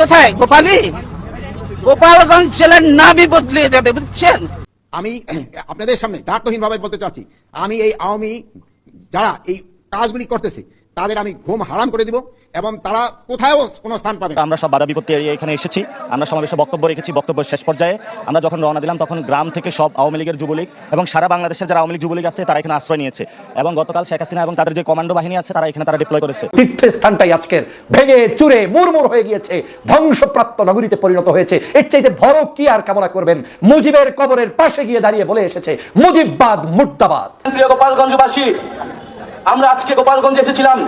কোথায়? গোপালী গোপালগঞ্জ জেলার নামই বদলে যাবে, বুঝছেন? আমি, আপনাদের সামনে দার্থহীন ভাবে বলতে চাচ্ছি। আমি এই আওয়ামী যারা এই কাজগুলি করতেছে তাদের আমি ঘুম হারাম করে দিব এবং তারা কোথাও কোনো স্থান পাবে আমরা সব বাধা বিপত্তি এড়িয়ে এখানে এসেছি। আমরা সমাবেশে বক্তব্য রেখেছি বক্তব্যের শেষ পর্যায়ে। আমরা যখন রওনা দিলাম তখন গ্রাম থেকে সব আওয়ামী লীগের যুবলীগ এবং সারা বাংলাদেশের যারা আওয়ামী লীগ যুবলীগ আছে তারা এখানে আশ্রয় নিয়েছে। এবং গতকাল শেখ হাসিনা এবং তাদের যে কমান্ডো বাহিনী আছে তারা এখানে তারা ডিপ্লয় করেছে। তীর্থস্থানটাই আজকের ভেঙে চুরে মুরমুর হয়ে গিয়েছে ধ্বংসপ্রাপ্ত নগরীতে পরিণত হয়েছে। এর চাইতে বড় কি আর কামনা করবেন? মুজিবের কবরের পাশে গিয়ে দাঁড়িয়ে বলে এসেছে মুজিববাদ মুর্দাবাদ। প্রিয় গোপালগঞ্জবাসী আমরা আজকে গোপালগঞ্জে এসেছিলাম।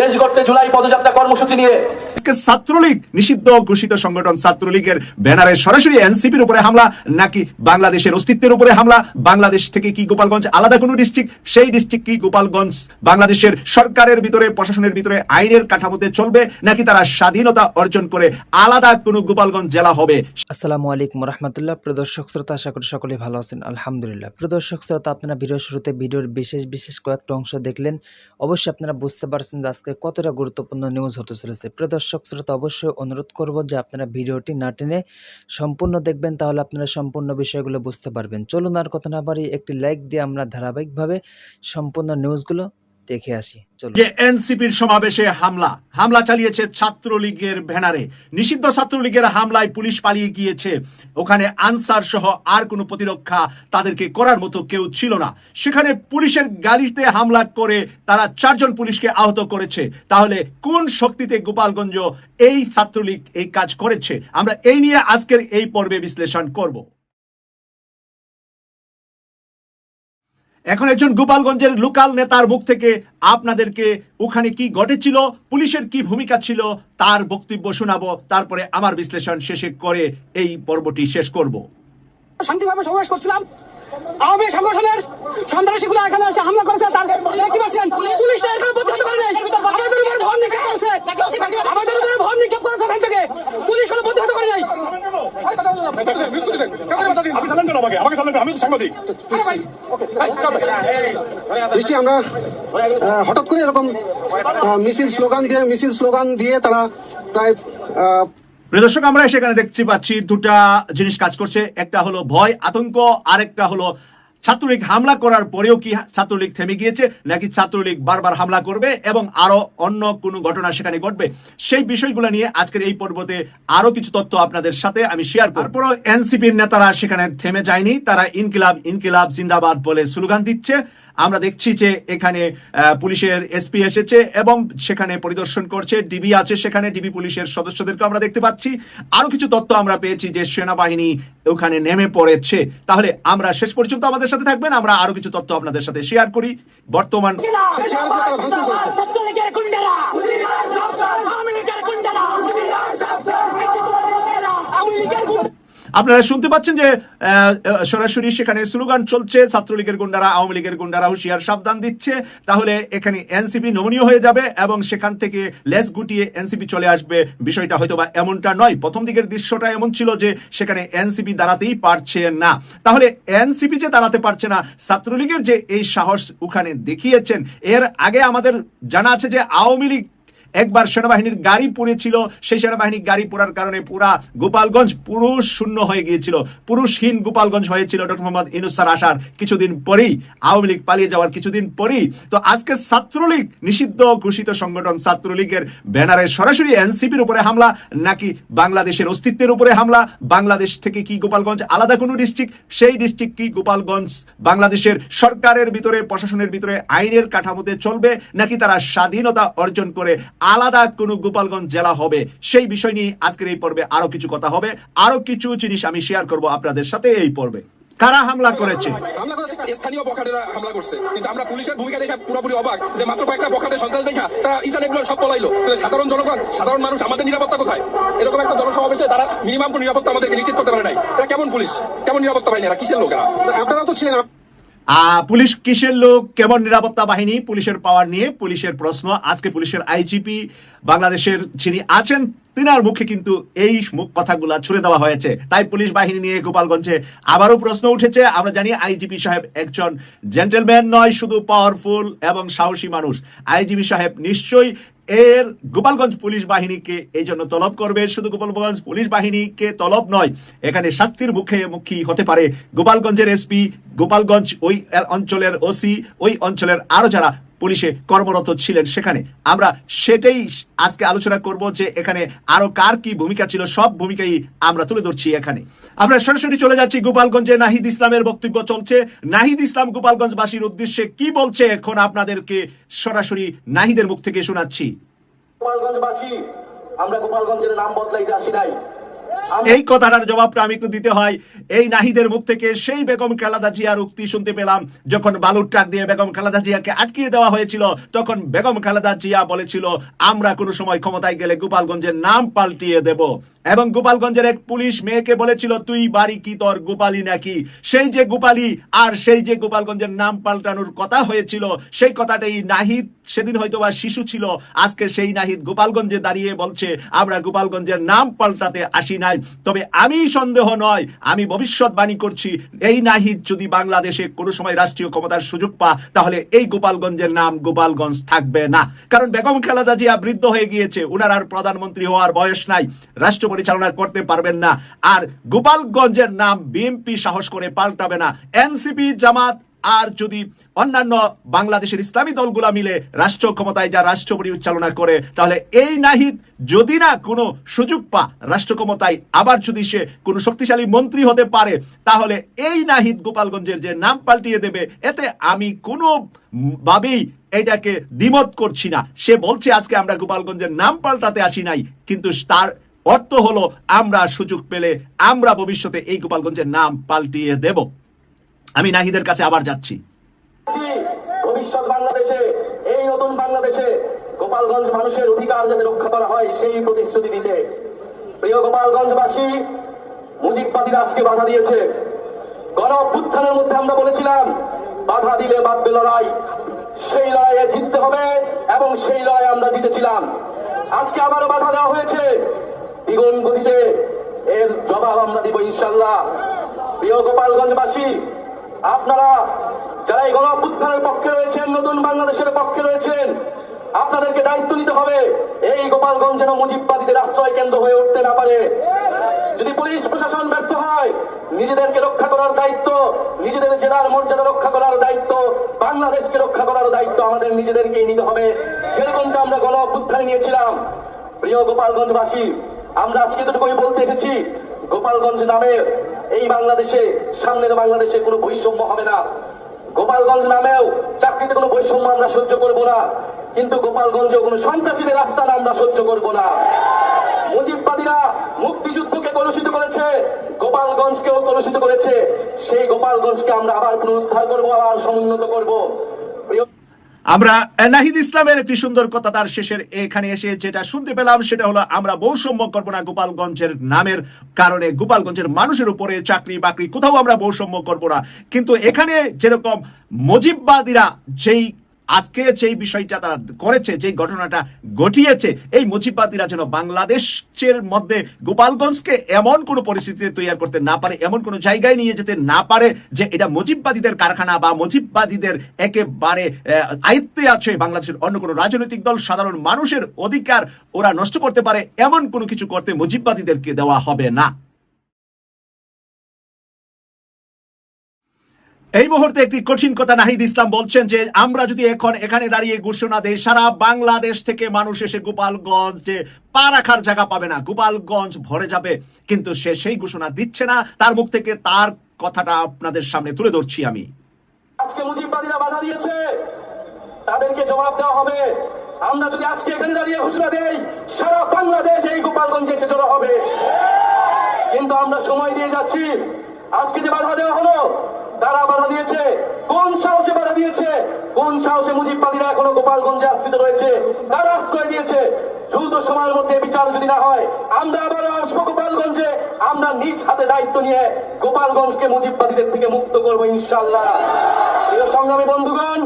দেশ গড়তে জুলাই পদযাত্রা কর্মসূচি নিয়ে। আজকে ছাত্রলীগ, নিষিদ্ধ ঘোষিত সংগঠন ছাত্রলীগের ব্যানারে সরাসরি এনসিপির উপরে হামলা, নাকি বাংলাদেশের অস্তিত্বের উপরে হামলা? বাংলাদেশ থেকে কি গোপালগঞ্জ আলাদা কোনো ডিস্ট্রিক্ট সেই ডিস্ট্রিক্ট কি গোপালগঞ্জ বাংলাদেশের সরকারের ভিতরে, প্রশাসনের ভিতরে আইনের কাঠামোতে চলবে, নাকি তারা স্বাধীনতা অর্জন করে আলাদা কোনো গোপালগঞ্জ জেলা হবে? আসসালামু আলাইকুম রহমতুল্লাহ। প্রদর্শক শ্রোতা, আশা করি সকলে ভালো আছেন। আলহামদুলিল্লাহ। প্রদর্শক শ্রোতা, আপনারা ভিডিও শুরুতে ভিডিওর বিশেষ বিশেষ কয়েকটা অংশ দেখলেন। অবশ্যই আপনারা বুঝতে পারছেন যে আজকে কতটা গুরুত্বপূর্ণ নিউজ হতে চলেছে। প্রদর্শক শ্রোতা, অবশ্যই অনুরোধ করব যে আপনারা ভিডিওটি না টেনে সম্পূর্ণ দেখবেন, তাহলে আপনারা সম্পূর্ণ বিষয়গুলো বুঝতে পারবেন। চলুন আর কথা না পারি একটি লাইক দিয়ে আমরা ধারাবাহিকভাবে সম্পূর্ণ নিউজগুলো দেখে আসি যে এনসিপির সমাবেশে হামলা হামলা চালিয়েছে ছাত্রলীগের ব্যানারে। নিষিদ্ধ ছাত্রলীগের হামলায় পুলিশ পালিয়ে গিয়েছে। ওখানে আনসার সহ আর কোনো প্রতিরক্ষা তাদেরকে করার মতো কেউ ছিল না। সেখানে পুলিশের গাড়িতে হামলা করে তারা চারজন পুলিশকে আহত করেছে। তাহলে কোন শক্তিতে গোপালগঞ্জ এই ছাত্রলীগ এই কাজ করেছে? আমরা এই নিয়ে আজকের এই পর্বে বিশ্লেষণ করব। এখন একজন গোপালগঞ্জের লোকাল নেতার মুখ থেকে আপনাদেরকে ওখানে কি ঘটেছিল, পুলিশের কি ভূমিকা ছিল, তার বক্তব্য শোনাবো, তারপরে আমার বিশ্লেষণ শেষে করে এই পর্বটি শেষ করব। শান্তিভাবে সমাবেশ করছিলাম। আওয়ামী সংগঠনের সন্ত্রাসীগুলো এখানে এসে হামলা করেছে, তার দেখতে পাচ্ছেন পুলিশটা এখানে প্রতিহত করে নাই। আমাদের উপরে ভর নিক্ষেপ করেছে। আমাদের উপরে ভর নিক্ষেপ করেছে ওখান থেকে। পুলিশ কোনো প্রতিহত করে নাই। বৃষ্টি, আমরা হঠাৎ করে এরকম মিছিল স্লোগান দিয়ে, মিছিল স্লোগান দিয়ে তারা প্রায় প্রিয় দর্শক, আমরা সেখানে দেখছি পাচ্ছি দুটা জিনিস কাজ করছে। একটা হলো ভয়, আতঙ্ক, আরেকটা হলো ছাত্রলীগ হামলা করার পরেও কি ছাত্রলীগ থেমে গিয়েছে, নাকি ছাত্রলীগ বারবার হামলা করবে এবং আরও অন্য কোনো ঘটনা সেখানে ঘটবে? সেই বিষয়গুলো নিয়ে আজকের এই পর্বতে আরও কিছু তথ্য আপনাদের সাথে আমি শেয়ার করব। তারপরও এনসিপির নেতারা সেখানে থেমে যায়নি। তারা ইনকিলাব ইনকিলাব, জিন্দাবাদ বলে স্লোগান দিচ্ছে। আমরা দেখছি যে এখানে পুলিশের এসপি এসেছে এবং সেখানে পরিদর্শন করছে ডিবি আছে সেখানে ডিবি পুলিশের সদস্যদেরকে আমরা দেখতে পাচ্ছি আরও কিছু তথ্য আমরা পেয়েছি যে সেনাবাহিনী ওখানে নেমে পড়েছে তাহলে আমরা শেষ পর্যন্ত আমাদের সাথে থাকবেন আমরা আরও কিছু তথ্য আপনাদের সাথে শেয়ার করি বর্তমান আপনারা শুনতে পাচ্ছেন যে সরাসরি সেখানে স্লোগান চলছে, ছাত্রলীগের গুন্ডারা, আওয়ামী লীগের গুন্ডারা হুঁশিয়ার সাবধান দিচ্ছে। তাহলে এখানে এনসিপি নমনীয় হয়ে যাবে এবং সেখান থেকে লেস গুটিয়ে এনসিপি চলে আসবে। বিষয়টা হয়তো বা এমনটা নয়। প্রথম দিকের দৃশ্যটা এমন ছিল যে, সেখানে এনসিপি দাঁড়াতেই পারছে না। তাহলে এনসিপি যে দাঁড়াতে পারছে না, ছাত্রলীগের যে এই সাহস ওখানে দেখিয়েছেন, এর আগে আমাদের জানা আছে যে আওয়ামী লীগ একবার সেনাবাহিনীর গাড়ি পড়েছিল, সেই সেনাবাহিনীর গাড়ি পড়ার কারণে পুরা গোপালগঞ্জ পুরুষ শূন্য হয়ে গিয়েছিল। পুরুষহীন গোপালগঞ্জ হয়েছিল ডক্টর মোহাম্মদ ইনুস স্যার আসার কিছুদিন পরেই, আওয়ামী লীগ পালিয়ে যাওয়ার কিছুদিন পরেই। তো আজকে ছাত্রলীগ, নিষিদ্ধ ঘোষিত সংগঠন ছাত্রলীগের ব্যানারে সরাসরি এনসিপির উপরে হামলা, নাকি বাংলাদেশের অস্তিত্বের উপরে হামলা? বাংলাদেশ থেকে কি গোপালগঞ্জ আলাদা কোনো ডিস্ট্রিক্ট? সেই ডিস্ট্রিক্ট কি গোপালগঞ্জ বাংলাদেশের সরকারের ভিতরে, প্রশাসনের ভিতরে আইনের কাঠামোতে চলবে, নাকি তারা স্বাধীনতা অর্জন করে আলাদা কোনো গোপালগঞ্জ জেলা হবে সেই বিষয় নিয়ে আজকের এই পর্বে আরও কিছু কথা হবে। আরও কিছু জিনিস আমি শেয়ার করব আপনাদের সাথে এই পর্বে। কারা হামলা করেছে? হামলা করেছে স্থানীয় বখাটেরা হামলা করছে। কিন্তু আমরা পুলিশের ভূমিকা দেখে পুরোপুরি অবাক যে মাত্র কয়েকটা বখাটের সন্ত্রাস দেখা তারা ইসান এগুলো সব পলাইলো। সাধারণ জনগণ সাধারণ মানুষ আমাদের নিরাপত্তা কোথায়? এরকম একটা জনসমাবেশে তারা মিনিমাম কোনো নিরাপত্তা আমাদেরকে নিশ্চিত করতে পারে নাই। এরা কেমন পুলিশ? কেমন নিরাপত্তা পায়নি এরা কিসের লোক এরা আপনারাও তো ছিলেন পুলিশ কিসের লোক, কেমন নিরাপত্তা বাহিনী, পুলিশের পাওয়ার নিয়ে পুলিশের প্রশ্ন। আজকে পুলিশের আইজিপি বাংলাদেশের যিনি আছেন, তিনার মুখে কিন্তু এই মুখ কথাগুলা ছুড়ে দেওয়া হয়েছে। তাই পুলিশ বাহিনী নিয়ে গোপালগঞ্জে আবারও প্রশ্ন উঠেছে। আমরা জানি আইজিপি সাহেব একজন জেন্টেলম্যান নয়, শুধু পাওয়ারফুল এবং সাহসী মানুষ। আইজিপি সাহেব নিশ্চয়ই এর গোপালগঞ্জ পুলিশ বাহিনীকে এই জন্য তলব করবে। শুধু গোপালগঞ্জ পুলিশ বাহিনীকে তলব নয়, এখানে শাস্তির মুখে মুখী হতে পারে গোপালগঞ্জের এসপি, গোপালগঞ্জ ওই অঞ্চলের ওসি, ওই অঞ্চলের আরও যারা পুলিশে কর্মরত ছিলেন সেখানে। আমরা সেটাই আজকে আলোচনা করব যে এখানে আরও কার কি ভূমিকা ছিল, সব ভূমিকাই আমরা তুলে ধরছি এখানে। আমরা সরাসরি চলে যাচ্ছি গোপালগঞ্জে। নাহিদ ইসলামের বক্তব্য চলছে। নাহিদ ইসলাম, গোপালগঞ্জবাসীর উদ্দেশ্যে কি বলছে এখন আপনাদেরকে সরাসরি নাহিদের মুখ থেকে শোনাচ্ছি। গোপালগঞ্জবাসী, আমরা গোপালগঞ্জের নাম বদলাইতে আসি নাই। এই কথাটার জবাবটা আমি একটু দিতে হয়। এই নাহিদের মুখ থেকে সেই বেগম খেলাদা জিয়ার উক্তি শুনতে পেলাম। যখন বালুর ট্রাক দিয়ে বেগম খেলাদা জিয়াকে আটকিয়ে দেওয়া হয়েছিল, তখন বেগম খেলাদা জিয়া বলেছিল, আমরা কোনো সময় ক্ষমতায় গেলে গোপালগঞ্জের নাম পাল্টিয়ে দেব। এবং গোপালগঞ্জের এক পুলিশ মেয়েকে বলেছিল, তুই বাড়ি কি তোর গোপালী নাকি? সেই যে গোপালী আর সেই যে গোপালগঞ্জের নাম পাল্টানোর কথা হয়েছিল, সেই কথাটাই নাহিদ, সেদিন হয়তো বা শিশু ছিল, আজকে সেই নাহিদ গোপালগঞ্জে দাঁড়িয়ে বলছে, আমরা গোপালগঞ্জের নাম পাল্টাতে আসি নাই। তবে আমি সন্দেহ নয়, আমি ভবিষ্যৎবাণী করছি, এই নাহিদ যদি বাংলাদেশে কোনো সময় রাষ্ট্রীয় ক্ষমতার সুযোগ পা তাহলে এই গোপালগঞ্জের নাম গোপালগঞ্জ থাকবে না। কারণ বেগম খালেদা জিয়া বৃদ্ধ হয়ে গিয়েছে ওনার আর প্রধানমন্ত্রী হওয়ার বয়স নাই। রাষ্ট্র পরিচালনা করতে পারবেন না। আর গোপালগঞ্জের নাম বিএনপি সাহস করে পাল্টাবে না। এনসিপি, জামাত আর যদি অন্যান্য বাংলাদেশের ইসলামী দলগুলা মিলে রাষ্ট্র ক্ষমতায় যা রাষ্ট্র পরিচালনা করে, তাহলে এই নাহিদ যদি না কোনো সুযোগ পা, রাষ্ট্র ক্ষমতায় আবার যদি সে কোনো শক্তিশালী মন্ত্রী হতে পারে, তাহলে এই নাহিদ গোপালগঞ্জের যে নাম পাল্টিয়ে দেবে, এতে আমি কোনো ভাবেই এটাকে দ্বিমত করছি না। সে বলছে, আজকে আমরা গোপালগঞ্জের নাম পাল্টাতে আসি নাই। কিন্তু তার অর্থ হলো, আমরা সুযোগ পেলে আমরা ভবিষ্যতে এই গোপালগঞ্জের নাম পাল্টিয়ে দেব। আমি নাহিদের কাছে আবার যাচ্ছি। ভবিষ্যৎ বাংলাদেশে, এই নতুন বাংলাদেশে গোপালগঞ্জ মানুষের অধিকার যাতে রক্ষা করা হয়, সেই প্রতিশ্রুতি দিতে। প্রিয় গোপালগঞ্জবাসী, মুজিববাদীরা আজকে বাধা দিয়েছে। গণ অভ্যুত্থানের মধ্যে আমরা বলেছিলাম, বাধা দিলে বাঁধবে লড়াই। সেই লড়াইয়ে জিততে হবে এবং সেই লড়াই আমরা জিতেছিলাম। আজকে আবারও বাধা দেওয়া হয়েছে। দ্বিগুণ গতিতে এর জবাব আমরা দিব ইনশাল্লাহ প্রিয় গোপালগঞ্জবাসী, আপনারা যারা এই গণ অভ্যুত্থানের পক্ষে রয়েছেন, নতুন বাংলাদেশের পক্ষে রয়েছেন, আপনাদেরকে দায়িত্ব নিতে হবে এই গোপালগঞ্জ যেন মুজিববাদীদের আশ্রয় কেন্দ্র হয়ে উঠতে না পারে। যদি পুলিশ প্রশাসন ব্যর্থ হয়, নিজেদেরকে রক্ষা করার দায়িত্ব, নিজেদের জেলার মর্যাদা রক্ষা করার দায়িত্ব, বাংলাদেশকে রক্ষা করার দায়িত্ব আমাদের নিজেদেরকেই নিতে হবে। যেরকমটা আমরা গণ অভ্যুত্থানে নিয়েছিলাম। প্রিয় গোপালগঞ্জবাসী আমরা আজকে এতটুকুই বলতে এসেছি, গোপালগঞ্জ নামে এই বাংলাদেশে, সামনের বাংলাদেশে কোনো বৈষম্য হবে না। গোপালগঞ্জ নামেও চাকরিতে কোনো বৈষম্য আমরা সহ্য করব না, কিন্তু গোপালগঞ্জে কোনো সন্ত্রাসীদের রাস্তা না আমরা সহ্য করব না। মুজিববাদীরা মুক্তিযুদ্ধকে কলুষিত করেছে, গোপালগঞ্জকেও কলুষিত করেছে। সেই গোপালগঞ্জকে আমরা আবার পুনরুদ্ধার করব, আবার সমুন্নত করব। আমরা নাহিদ ইসলামের একটি সুন্দর কথা তার শেষের এখানে এসে যেটা শুনতে পেলাম, সেটা হলো আমরা বৈষম্য করব না গোপালগঞ্জের নামের কারণে। গোপালগঞ্জের মানুষের উপরে চাকরি বাকরি, কোথাও আমরা বৈষম্য করব না। কিন্তু এখানে যেরকম মজিববাদীরা যেই আজকে যেই বিষয়টা তারা করেছে, যেই ঘটনাটা ঘটিয়েছে, এই মুজিববাদীরা যেন বাংলাদেশের মধ্যে গোপালগঞ্জকে এমন কোনো পরিস্থিতিতে তৈরি করতে না পারে, এমন কোনো জায়গায় নিয়ে যেতে না পারে যে এটা মুজিববাদীদের কারখানা বা মুজিববাদীদের একেবারে আয়ত্তে আছে বাংলাদেশের অন্য কোনো রাজনৈতিক দল, সাধারণ মানুষের অধিকার ওরা নষ্ট করতে পারে, এমন কোনো কিছু করতে মুজিববাদীদেরকে দেওয়া হবে না। এই মুহূর্তে একটি কঠিন কথা নাহিদ ইসলাম বলছেন যে, আমরা যদি এখন এখানে দাঁড়িয়ে ঘোষণা দেই, সারা বাংলাদেশ থেকে মানুষ এসে গোপালগঞ্জে পা রাখার জায়গা পাবে না, গোপালগঞ্জ ভরে যাবে। কিন্তু সে সেই ঘোষণা দিচ্ছে না, তার মুখ থেকে তার কথাটা আপনাদের সামনে তুলে ধরছি আমি। আজকে মুজিববাদীরা বাধা দিয়েছে, তাদেরকে জবাব দেওয়া হবে। আমরা যদি আজকে এখানে দাঁড়িয়ে ঘোষণা দেই, সারা বাংলাদেশ এই গোপালগঞ্জে এসে জড়ো হবে। কিন্তু আমরা সময় দিয়ে যাচ্ছি। আজকে যে বাধা দেওয়া হলো তারা বাধা দিয়েছে। কোন সাহসে বাধা দিয়েছে? কোন সাহসে মুজিববাদীরা এখনও গোপালগঞ্জে আশ্রিত রয়েছে? তারা আশ্রয় দিয়েছে। দ্রুত সময়ের মধ্যে বিচার যদি না হয়, আমরা আবার আসব গোপালগঞ্জে। আমরা নিজ হাতে দায়িত্ব নিয়ে গোপালগঞ্জকে মুজিববাদীদের থেকে মুক্ত করব ইনশাল্লাহ সংগ্রামী বন্ধুগণ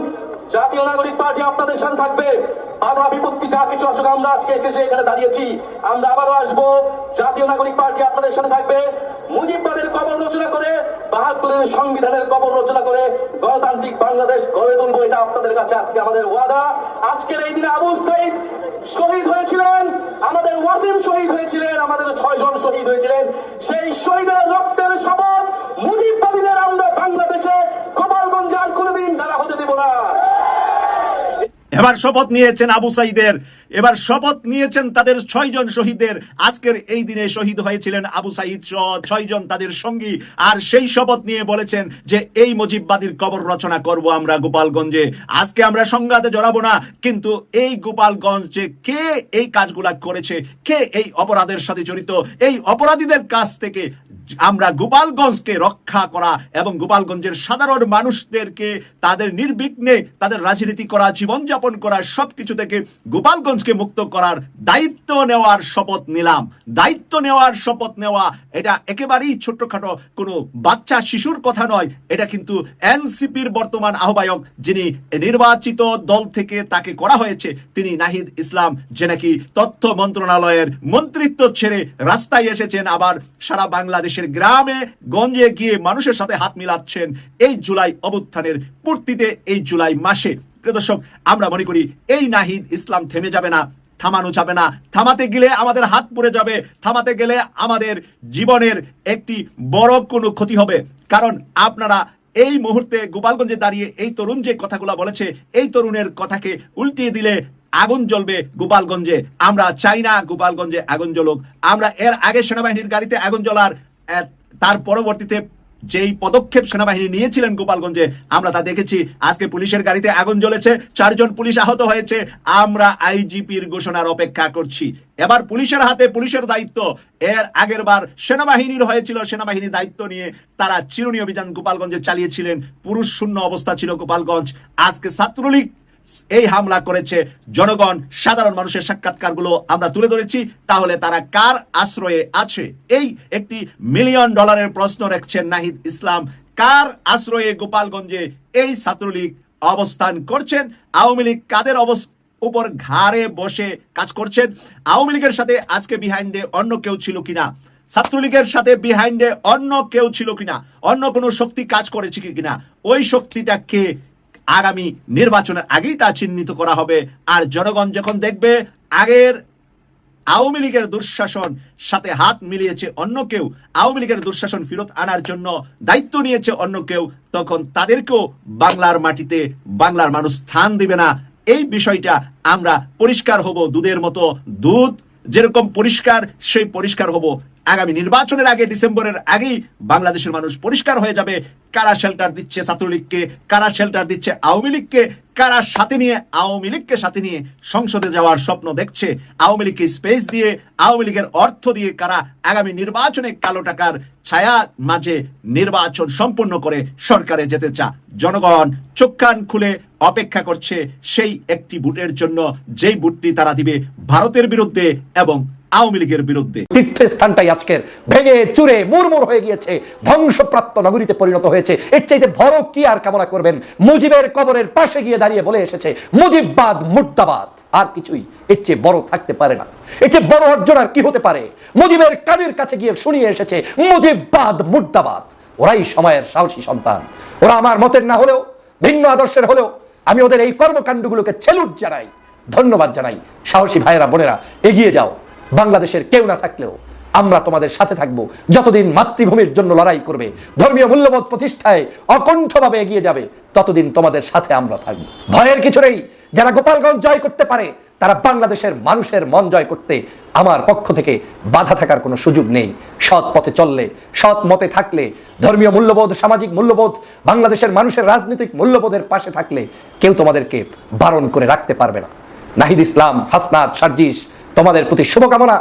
জাতীয় নাগরিক পার্টি আপনাদের সাথে থাকবে। বাধা বিপত্তি যা কিছু আসুক, আমরা আজকে এসে এখানে দাঁড়িয়েছি। আমরা আবারও আসব। জাতীয় নাগরিক পার্টি আপনাদের সাথে থাকবে। মুজিববাদের কবর রচনা করে, বাহাত্তরের সংবিধানের কবর রচনা করে গণতান্ত্রিক বাংলাদেশ গড়ে তুলবো, এটা আপনাদের কাছে আজকে আমাদের ওয়াদা। আজকের এই দিনে আবু সাইদ শহীদ হয়েছিলেন, আমাদের ওয়াসিম শহীদ হয়েছিলেন, আমাদের ছয় জন শহীদ হয়েছিলেন। সেই শহীদের রক্তের শপথ মুজিববাদীদের আমরা বাংলাদেশে গোপালগঞ্জে আর কোনোদিন তারা হতে দেব না। এবার শপথ নিয়েছেন আবু সাইদের, এবার শপথ নিয়েছেন তাদের ছয়জন শহীদের আজকের এই দিনে শহীদ হয়েছিলেন আবু সাইদ সহ ছয়জন তাদের সঙ্গী। আর সেই শপথ নিয়ে বলেছেন যে, এই মুজিববাদীর কবর রচনা করব আমরা গোপালগঞ্জে। আজকে আমরা সংঘাতে জড়াবো না, কিন্তু এই গোপালগঞ্জে কে এই কাজগুলা করেছে, কে এই অপরাধের সাথে জড়িত, এই অপরাধীদের কাছ থেকে আমরা গোপালগঞ্জকে রক্ষা করা এবং গোপালগঞ্জের সাধারণ মানুষদেরকে তাদের নির্বিঘ্নে তাদের রাজনীতি করা, জীবনযাপন করা, সবকিছু থেকে গোপালগঞ্জকে মুক্ত করার দায়িত্ব নেওয়ার শপথ নিলাম। দায়িত্ব নেওয়ার শপথ নেওয়া, এটা একেবারেই ছোট্টখাটো কোনো বাচ্চা শিশুর কথা নয়। এটা কিন্তু এনসিপির বর্তমান আহ্বায়ক যিনি নির্বাচিত দল থেকে তাকে করা হয়েছে, তিনি নাহিদ ইসলাম, যে নাকি তথ্য মন্ত্রণালয়ের মন্ত্রিত্ব ছেড়ে রাস্তায় এসেছেন। আবার সারা বাংলাদেশের গ্রামে, গঞ্জে গিয়ে মানুষের সাথে হাত মিলাচ্ছেন এই জুলাই অভ্যুত্থানের পূর্তিতে এই জুলাই মাসে। প্রিয় আমরা মনে করি এই নাহিদ ইসলাম থেমে যাবে না, থামানো যাবে না। থামাতে গেলে আমাদের হাত পড়ে যাবে, থামাতে গেলে আমাদের জীবনের একটি বড় কোনো ক্ষতি হবে। কারণ আপনারা এই মুহূর্তে গোপালগঞ্জে দাঁড়িয়ে এই তরুণ যে কথাগুলো বলেছে, এই তরুণের কথাকে উল্টিয়ে দিলে আগুন জ্বলবে গোপালগঞ্জে। আমরা চাই না গোপালগঞ্জে আগুন জ্বলুক। আমরা এর আগে সেনাবাহিনীর গাড়িতে আগুন জ্বলার তার পরবর্তীতে যেই পদক্ষেপ সেনাবাহিনী নিয়েছিলেন গোপালগঞ্জে, আমরা তা দেখেছি। আজকে পুলিশের গাড়িতে আগুন জ্বলেছে, চারজন পুলিশ আহত হয়েছে। আমরা আইজিপির ঘোষণার অপেক্ষা করছি। এবার পুলিশের হাতে পুলিশের দায়িত্ব। এর আগের বার সেনাবাহিনীর হয়েছিল সেনাবাহিনী দায়িত্ব নিয়ে তারা চিরুনি অভিযান গোপালগঞ্জে চালিয়েছিলেন। পুরুষ শূন্য অবস্থা ছিল গোপালগঞ্জ। আজকে ছাত্রলীগ এই হামলা করেছে জনগণ, সাধারণ মানুষের সাক্ষাৎকারগুলো আমরা তুলে ধরেছি। তাহলে তারা কার আশ্রয়ে আছে? এই একটি মিলিয়ন ডলারের প্রশ্ন রাখছেন নাহিদ ইসলাম। কার আশ্রয়ে গোপালগঞ্জে এই ছাত্রলীগ অবস্থান করছেন? আওয়ামী লীগ কাদের অবস্থা উপর ঘাড়ে বসে কাজ করছেন? আওয়ামী লীগের সাথে আজকে বিহাইন্ডে অন্য কেউ ছিল কিনা? ছাত্রলীগের সাথে বিহাইন্ডে অন্য কেউ ছিল কিনা? অন্য কোনো শক্তি কাজ করেছে কিনা? ওই শক্তিটা কে আগামী নির্বাচনের আগেই তা চিহ্নিত করা হবে। আর জনগণ যখন দেখবে আগের আওয়ামী লীগের দুঃশাসন সাথে হাত মিলিয়েছে অন্য কেউ, আওয়ামী লীগের দুঃশাসন ফেরত আনার জন্য দায়িত্ব নিয়েছে অন্য কেউ, তখন তাদেরকেও বাংলার মাটিতে বাংলার মানুষ স্থান দিবে না। এই বিষয়টা আমরা পরিষ্কার হব দুধের মতো। দুধ যেরকম পরিষ্কার, সেই পরিষ্কার হব। আগামী নির্বাচনের আগে, ডিসেম্বরের আগেই বাংলাদেশের মানুষ পরিষ্কার হয়ে যাবে। কারা শেল্টার দিচ্ছে ছাত্রলীগকে? কারা শেল্টার দিচ্ছে আওয়ামী লীগকে? কারা সাথে নিয়ে আওয়ামী লীগকে সাথে নিয়ে সংসদে যাওয়ার স্বপ্ন দেখছে? আওয়ামী লীগকে স্পেস দিয়ে, আওয়ামী লীগের অর্থ দিয়ে কারা আগামী নির্বাচনে কালো টাকার ছায়া মাঝে নির্বাচন সম্পন্ন করে সরকারে যেতে চা জনগণ চোখ কান খুলে অপেক্ষা করছে সেই একটি বুটের জন্য। যেই বুটটি তারা দিবে ভারতের বিরুদ্ধে এবং আওয়ামী লীগের বিরুদ্ধে। তীর্থস্থানটাই আজকের ভেঙে চুরে মুরমুর হয়ে গিয়েছে, ধ্বংসপ্রাপ্ত নগরীতে পরিণত হয়েছে। এর চাইতে বড় কি আর কামনা করবেন? মুজিবের কবরের পাশে গিয়ে দাঁড়িয়ে বলে এসেছে, মুজিববাদ মুর্দাবাদ। আর কিছুই এর চেয়ে বড় থাকতে পারে না। এর চেয়ে বড় অর্জন আর কি হতে পারে? মুজিবের কানের কাছে গিয়ে শুনিয়ে এসেছে, মুজিববাদ মুর্দাবাদ। ওরাই সময়ের সাহসী সন্তান। ওরা আমার মতের না হলেও, ভিন্ন আদর্শের হলেও, আমি ওদের এই কর্মকাণ্ডগুলোকে ছেলুট জানাই। ধন্যবাদ জানাই। সাহসী ভাইয়েরা, বোনেরা, এগিয়ে যাও। বাংলাদেশের কেউ না থাকলেও আমরা তোমাদের সাথে থাকব। যতদিন মাতৃভূমির জন্য লড়াই করবে, ধর্মীয় মূল্যবোধ প্রতিষ্ঠায় অকণ্ঠভাবে এগিয়ে যাবে, ততদিন তোমাদের সাথে আমরা থাকব। ভয়ের কিছু নেই। যারা গোপালগঞ্জ জয় করতে পারে, তারা বাংলাদেশের মানুষের মন জয় করতে আমার পক্ষ থেকে বাধা থাকার কোনো সুযোগ নেই। সৎ পথে চললে, সৎ মতে থাকলে, ধর্মীয় মূল্যবোধ, সামাজিক মূল্যবোধ, বাংলাদেশের মানুষের রাজনৈতিক মূল্যবোধের পাশে থাকলে কেউ তোমাদেরকে বারণ করে রাখতে পারবে না। নাহিদ ইসলাম, হাসনাত, সার্জিস তোমাদের প্রতি শুভকামনা।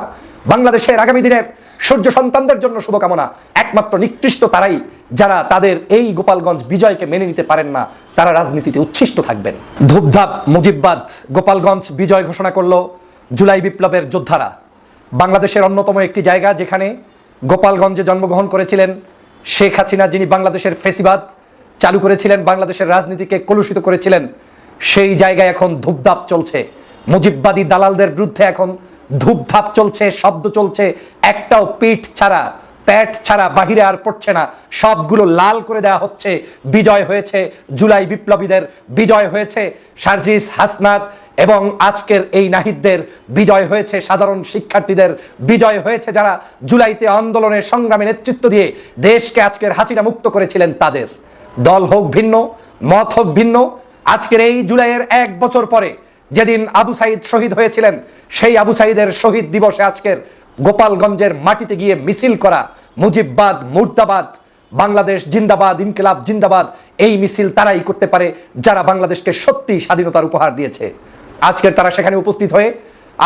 বাংলাদেশের আগামী দিনের সূর্য সন্তানদের জন্য শুভকামনা। একমাত্র নিকৃষ্ট তারাই যারা তাদের এই গোপালগঞ্জ বিজয়কে মেনে নিতে পারেন না, তারা রাজনীতিতে উচ্ছিষ্ট থাকবেন। ধূপধাপ মুজিববাদ গোপালগঞ্জ বিজয় ঘোষণা করল জুলাই বিপ্লবের যোদ্ধারা। বাংলাদেশের অন্যতম একটি জায়গা যেখানে গোপালগঞ্জে জন্মগ্রহণ করেছিলেন শেখ হাসিনা, যিনি বাংলাদেশের ফেসিবাদ চালু করেছিলেন, বাংলাদেশের রাজনীতিকে কলুষিত করেছিলেন। সেই জায়গায় এখন ধূপধাপ চলছে। মুজিববাদী দালালদের বিরুদ্ধে এখন ধূপধাপ চলছে, শব্দ চলছে। একটাও পিঠ ছাড়া, প্যাট ছাড়া বাহিরে আর পড়ছে না। সবগুলো লাল করে দেওয়া হচ্ছে। বিজয় হয়েছে জুলাই বিপ্লবীদের। বিজয় হয়েছে সার্জিস হাসনাত এবং আজকের এই নাহিদদের। বিজয় হয়েছে সাধারণ শিক্ষার্থীদের। বিজয় হয়েছে যারা জুলাইতে আন্দোলনে সংগ্রামে নেতৃত্ব দিয়ে দেশকে আজকের হাসিনা মুক্ত করেছিলেন তাদের। দল হোক ভিন্ন, মত হোক ভিন্ন, আজকের এই জুলাইয়ের এক বছর পরে যেদিন আবু সাইদ শহীদ হয়েছিলেন, সেই আবু সাইদের শহীদ দিবসে আজকের গোপালগঞ্জের মাটিতে গিয়ে মিছিল করা, মুজিববাদ, মুর্দাবাদ, বাংলাদেশ জিন্দাবাদ, ইনকিলাব জিন্দাবাদ, এই মিছিল তারাই করতে পারে যারা বাংলাদেশকে সত্যি স্বাধীনতার উপহার দিয়েছে। আজকের তারা সেখানে উপস্থিত হয়ে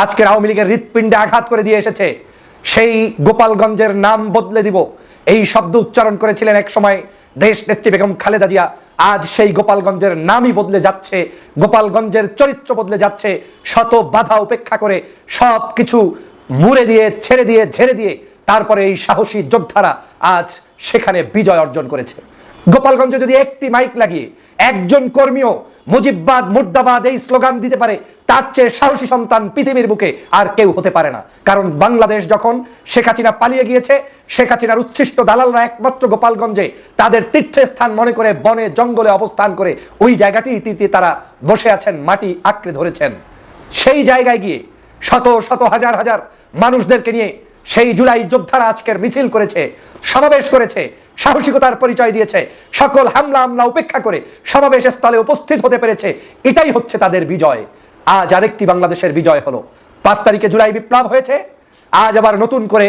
আজকের আওয়ামী লীগের হৃৎপিণ্ডে আঘাত করে দিয়ে এসেছে। সেই গোপালগঞ্জের নাম বদলে দিব। এই শব্দ উচ্চারণ করেছিলেন এক সময় দেশ নেত্রী বেগম খালেদা জিয়া। আজ সেই গোপালগঞ্জের নামই বদলে যাচ্ছে, গোপালগঞ্জের চরিত্র বদলে যাচ্ছে। শত বাধা উপেক্ষা করে সব কিছু মুড়ে দিয়ে, ছেড়ে দিয়ে, ঝেড়ে দিয়ে তারপরে এই সাহসী যোদ্ধারা আজ সেখানে বিজয় অর্জন করেছে। গোপালগঞ্জে যদি একটি মাইক লাগিয়ে একজন কর্মীও মুজিববাদ, মুর্দাবাদ এই স্লোগান দিতে পারে, তার চেয়ে সাহসী সন্তান পৃথিবীর বুকে আর কেউ হতে পারে না। কারণ বাংলাদেশ যখন শেখ হাসিনা পালিয়ে গিয়েছে, শেখ হাসিনার উচ্ছিষ্ট দালালরা একমাত্র গোপালগঞ্জে তাদের তীর্থস্থান মনে করে বনে, জঙ্গলে অবস্থান করে ওই জায়গাটি ইতিতে তারা বসে আছেন, মাটি আঁকড়ে ধরেছেন। সেই জায়গায় গিয়ে শত শত, হাজার হাজার মানুষদেরকে নিয়ে সেই জুলাই যোদ্ধারা আজকের মিছিল করেছে, সমাবেশ করেছে, সাহসিকতার পরিচয় দিয়েছে, সকল হামলা হামলা উপেক্ষা করে সমাবেশ স্থলে উপস্থিত হতে পেরেছে, এটাই হচ্ছে তাদের বিজয়। আজ আরেকটি বাংলাদেশের বিজয় হলো। পাঁচ তারিখে জুলাই বিপ্লব হয়েছে, আজ আবার নতুন করে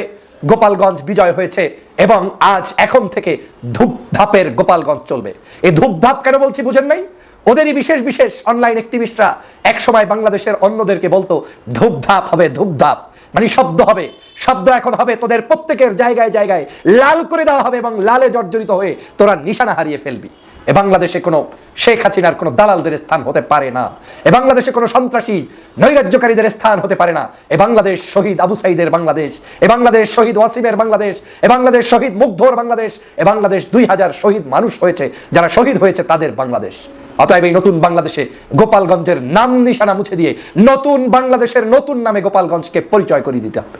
গোপালগঞ্জ বিজয় হয়েছে এবং আজ এখন থেকে ধূপধাপের গোপালগঞ্জ চলবে। এই ধূপধাপ কেন বলছি বুঝেন নাই? ওদেরই বিশেষ বিশেষ অনলাইন অ্যাক্টিভিস্টরা একসময় বাংলাদেশের অন্যদেরকে বলতো, ধূপধাপ হবে ধূপধাপ। মানে শব্দ হবে। শব্দ এখন হবে তোদের প্রত্যেকের জায়গায় জায়গায়। লাল করে দেওয়া হবে এবং লালে জর্জরিত হয়ে তোরা নিশানা হারিয়ে ফেলবি। এ বাংলাদেশে কোনো শেখ হাসিনার কোনো দালালদের স্থান হতে পারে না। এ বাংলাদেশে কোনো সন্ত্রাসী নৈরাজ্যকারীদের স্থান হতে পারে না। এ বাংলাদেশ শহীদ আবু সাইদের বাংলাদেশ, এ বাংলাদেশ শহীদ ওয়াসিমের বাংলাদেশ, এ বাংলাদেশ শহীদ মুগ্ধর বাংলাদেশ, এ বাংলাদেশ দুই হাজার শহীদ মানুষ হয়েছে, যারা শহীদ হয়েছে তাদের বাংলাদেশ। অতএব এই নতুন বাংলাদেশে গোপালগঞ্জের নাম নিশানা মুছে দিয়ে নতুন বাংলাদেশের নতুন নামে গোপালগঞ্জকে পরিচয় করিয়ে দিতে হবে।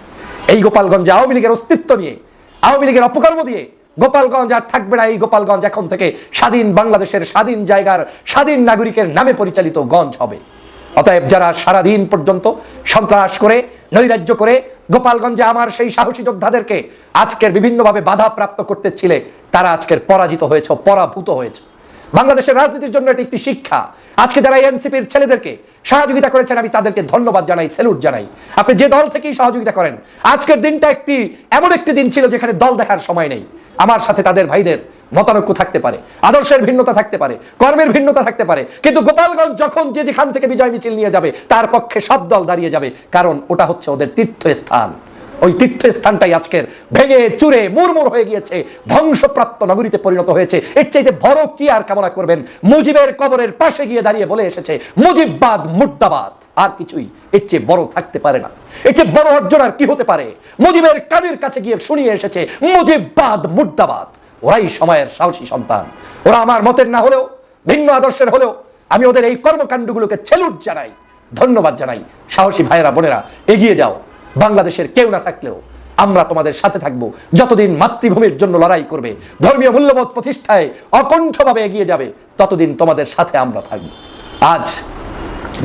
এই গোপালগঞ্জে আওয়ামী লীগের অস্তিত্ব নিয়ে, আওয়ামী লীগের অপকর্ম দিয়ে গোপালগঞ্জ আর থাকবে না এই গোপালগঞ্জ। এখন থেকে স্বাধীন বাংলাদেশের স্বাধীন জায়গার স্বাধীন নাগরিকের নামে পরিচালিত গঞ্জ হবে। অতএব যারা সারাদিন পর্যন্ত সন্ত্রাস করে, নৈরাজ্য করে, গোপালগঞ্জে আমার সেই সাহসী যোদ্ধাদেরকে আজকের বিভিন্নভাবে বাধা প্রাপ্ত করতে ছিলে, তারা আজকের পরাজিত হয়েছে, পরাভূত হয়েছে। বাংলাদেশের রাজনীতির জন্য এটি একটি শিক্ষা। আজকে যারা এনসিপির ছেলেদেরকে সহযোগিতা করেছেন, আমি তাদেরকে ধন্যবাদ জানাই স্যালুট জানাই। আপনি যে দল থেকেই সহযোগিতা করেন, আজকের দিনটা একটি, এমন একটি দিন ছিল যেখানে দল দেখার সময় নেই। আমার সাথে তাদের ভাইদের মতানৈক্য থাকতে পারে, আদর্শের ভিন্নতা থাকতে পারে, কর্মের ভিন্নতা থাকতে পারে, কিন্তু গোপালগঞ্জ যখন যে যেখান থেকে বিজয় মিছিল নিয়ে যাবে, তার পক্ষে সব দল দাঁড়িয়ে যাবে, কারণ ওটা হচ্ছে ওদের তীর্থস্থান। ওই তীর্থস্থানটাই আজকের। ভেঙে চুরে মুরমুর হয়ে গিয়েছে। ধ্বংসপ্রাপ্ত নগরীতে পরিণত হয়েছে। এর চাইতে বড় কি আর কামনা করবেন? মুজিবের কবরের পাশে গিয়ে দাঁড়িয়ে বলে এসেছে, মুজিববাদ মুর্দাবাদ। আর কিছুই এর চেয়ে বড় থাকতে পারে না। এর চেয়ে বড় অর্জন আর কি হতে পারে? মুজিবের কানের কাছে গিয়ে শুনিয়ে এসেছে, মুজিববাদ মুর্দাবাদ। ওরাই সময়ের সাহসী সন্তান। ওরা আমার মতের না হলেও, ভিন্ন আদর্শের হলেও, আমি ওদের এই কর্মকাণ্ডগুলোকে ছেলুট জানাই। ধন্যবাদ জানাই। সাহসী ভাইয়েরা, বোনেরা, এগিয়ে যাও। বাংলাদেশের কেউ না থাকলেও আমরা তোমাদের সাথে থাকব। যতদিন মাতৃভূমির জন্য লড়াই করবে, ধর্মীয় মূল্যবোধ প্রতিষ্ঠায় অকণ্ঠভাবে এগিয়ে যাবে, ততদিন তোমাদের সাথে আমরা থাকব। আজ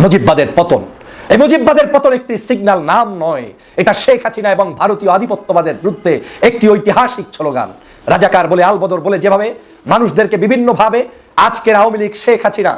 মুজিববাদের পতন। এই মুজিববাদের পতন একটি সিগন্যাল নাম নয়। এটা শেখ হাসিনা এবং ভারতীয় আধিপত্যবাদের বিরুদ্ধে একটি ঐতিহাসিক স্লোগান। রাজাকার বলে আলবদর বলে যেভাবে মানুষদেরকে বিভিন্নভাবে আজকের আওয়ামী লীগ শেখ হাসিনা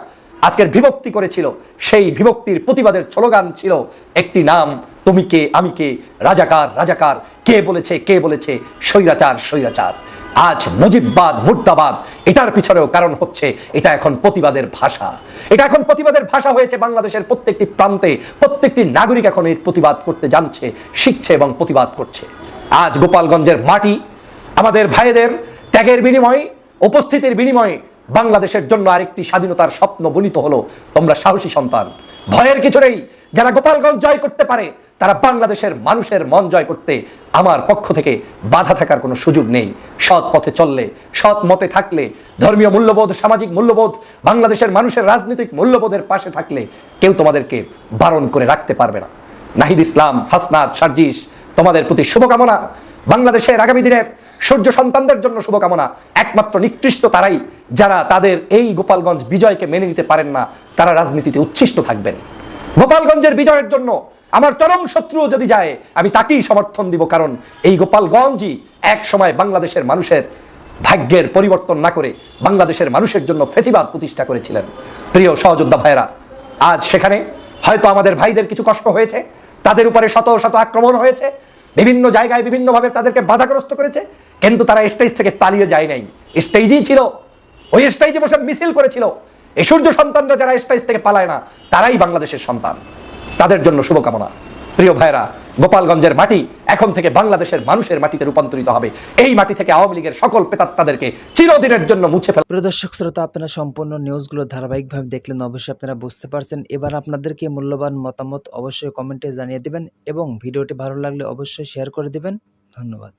আজকের বিভক্তি করেছিল, সেই বিভক্তির প্রতিবাদের স্লোগান ছিল একটি নাম তুমি কে? আমি কে? রাজাকার রাজাকার। কে বলেছে কে বলেছে? স্বৈরাচার স্বৈরাচার। আজ মুজিববাদ, মুর্দাবাদ, এটার পিছনেও কারণ হচ্ছে, এটা এখন প্রতিবাদের ভাষা। এটা এখন প্রতিবাদের ভাষা হয়েছে বাংলাদেশের প্রত্যেকটি প্রান্তে। প্রত্যেকটি নাগরিক এখন এর প্রতিবাদ করতে জানছে, শিখছে এবং প্রতিবাদ করছে। আজ গোপালগঞ্জের মাটি, আমাদের ভাইদের ত্যাগের বিনিময়ে, উপস্থিতির বিনিময়ে বাংলাদেশের জন্য আরেকটি স্বাধীনতার স্বপ্ন বলিত হলো। তোমরা সাহসী সন্তান। ভয়ের কিছু নেই। যারা গোপালগঞ্জ জয় করতে পারে তারা বাংলাদেশের মানুষের মন জয় করতে আমার পক্ষ থেকে বাধা থাকার কোনো সুযোগ নেই। সৎ পথে চললে, সৎ মতে থাকলে, ধর্মীয় মূল্যবোধ, সামাজিক মূল্যবোধ, বাংলাদেশের মানুষের রাজনৈতিক মূল্যবোধের পাশে থাকলে কেউ তোমাদেরকে বারণ করে রাখতে পারবে না। নাহিদ ইসলাম, হাসনাত, সার্জিস, তোমাদের প্রতি শুভকামনা। বাংলাদেশের আগামী দিনের সূর্য সন্তানদের জন্য শুভকামনা। একমাত্র নিকৃষ্ট তারাই যারা তাদের এই গোপালগঞ্জ বিজয়কে মেনে নিতে পারেন না, তারা রাজনীতিতে উচ্ছিষ্ট থাকবেন। গোপালগঞ্জের বিজয়ের জন্য আমার চরম শত্রু যদি যায়, আমি তাকেই সমর্থন দিব, কারণ এই গোপালগঞ্জই এক সময় বাংলাদেশের মানুষের ভাগ্যের পরিবর্তন না করে বাংলাদেশের মানুষের জন্য ফেসিবাদ প্রতিষ্ঠা করেছিলেন। প্রিয় সহযোদ্ধা ভাইরা আজ সেখানে হয়তো আমাদের ভাইদের কিছু কষ্ট হয়েছে, তাদের উপরে শত শত আক্রমণ হয়েছে, বিভিন্ন জায়গায় বিভিন্নভাবে তাদেরকে বাধাগ্রস্ত করেছে, কিন্তু তারা স্টেজ থেকে পালিয়ে যায় নাই। স্টেজই ছিল, ওই স্টেজে বসে মিছিল করেছিল। এই সূর্য সন্তানরা যারা স্টেজ থেকে পালায় না, তারাই বাংলাদেশের সন্তান। তাদের জন্য শুভকামনা। প্রিয় ভাইরা গোপালগঞ্জের মাটি এখন থেকে বাংলাদেশের মানুষের মাটিতে রূপান্তরিত হবে। এই মাটি থেকে আওয়ামী লীগের সকল পেতাত্তাদেরকে চিরদিনের জন্য মুছে ফেলা প্রিয় দর্শক, শ্রোতা, আপনারা সম্পূর্ণ নিউজগুলো ধারাবাহিকভাবে দেখলেন, অবশ্যই আপনারা বুঝতে পারছেন। এবার আপনাদেরকে মূল্যবান মতামত অবশ্যই কমেন্টে জানিয়ে দেবেন এবং ভিডিওটি ভালো লাগলে অবশ্যই শেয়ার করে দিবেন। ধন্যবাদ।